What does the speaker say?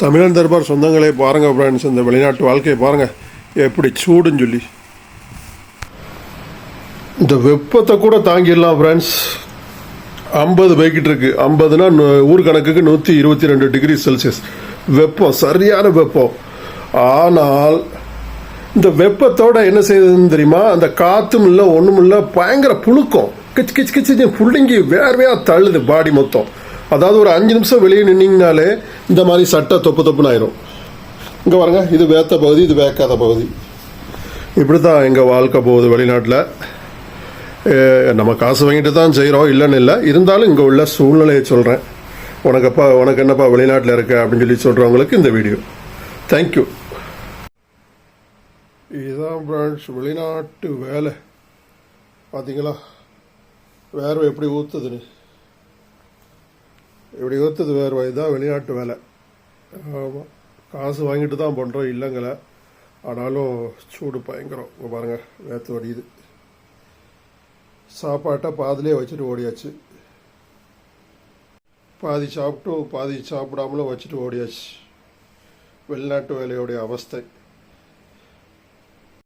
தமிழன் தர்பார் சொந்தங்களே பாருங்கள் ஃப்ரெண்ட்ஸ் இந்த வெளிநாட்டு வாழ்க்கையை பாருங்கள் எப்படி சூடுன்னு சொல்லி. இந்த வெப்பத்தை கூட தாங்கிடலாம் ஃப்ரெண்ட்ஸ் ஐம்பது போய்கிட்டு இருக்கு. ஐம்பதுனா ஊர் கணக்குக்கு நூற்றி இருபத்தி ரெண்டு டிகிரி செல்சியஸ். வெப்பம் சரியான வெப்பம். ஆனால் இந்த வெப்பத்தோட என்ன செய்யுதுன்னு தெரியுமா? அந்த காற்றும் இல்லை ஒன்றும் இல்லை பயங்கர புழுக்கம். கிச் கிச் கிச்சு புள்ளிங்கி வேர்வையாக தள்ளுது பாடி மொத்தம். அதாவது ஒரு அஞ்சு நிமிஷம் வெளியே நின்னீங்கனாலே இந்த மாதிரி சட்டை தொப்பு தொப்புன்னு ஆயிரும். இங்கே பாருங்க இது வேத்த பகுதி இது வேக்காத பகுதி. இப்படி தான் எங்கள் வாழ்க்கை போகுது வெளிநாட்டில். நம்ம காசு வாங்கிட்டு தான் செய்கிறோம் இல்லைன்னு இல்லை. இருந்தாலும் இங்கே உள்ள சூழ்நிலையை சொல்கிறேன் உனக்கப்பா உனக்கு என்னப்பா வெளிநாட்டில் இருக்க அப்படின்னு சொல்லி சொல்கிறவங்களுக்கு இந்த வீடியோ. தேங்க்யூ இதுதான் பிரான்ச் வெளிநாட்டு வேலை. பார்த்தீங்களா வேர்வை எப்படி ஊற்றுதுன்னு இப்படி வேறு வழி இதுதான் வெளிநாட்டு வேலை. ஆமாம் காசு வாங்கிட்டு தான் பண்ணுறோம் இல்லைங்கள. ஆனாலும் சூடு பயங்கரம். இங்கே பாருங்கள் வேத்து வடியுது. சாப்பாட்டை பாதிலே வச்சுட்டு ஓடியாச்சு. பாதி சாப்பிட்டு பாதி சாப்பிடாமலும் வச்சுட்டு ஓடியாச்சு. வெளிநாட்டு வேலையோடைய அவஸ்தை.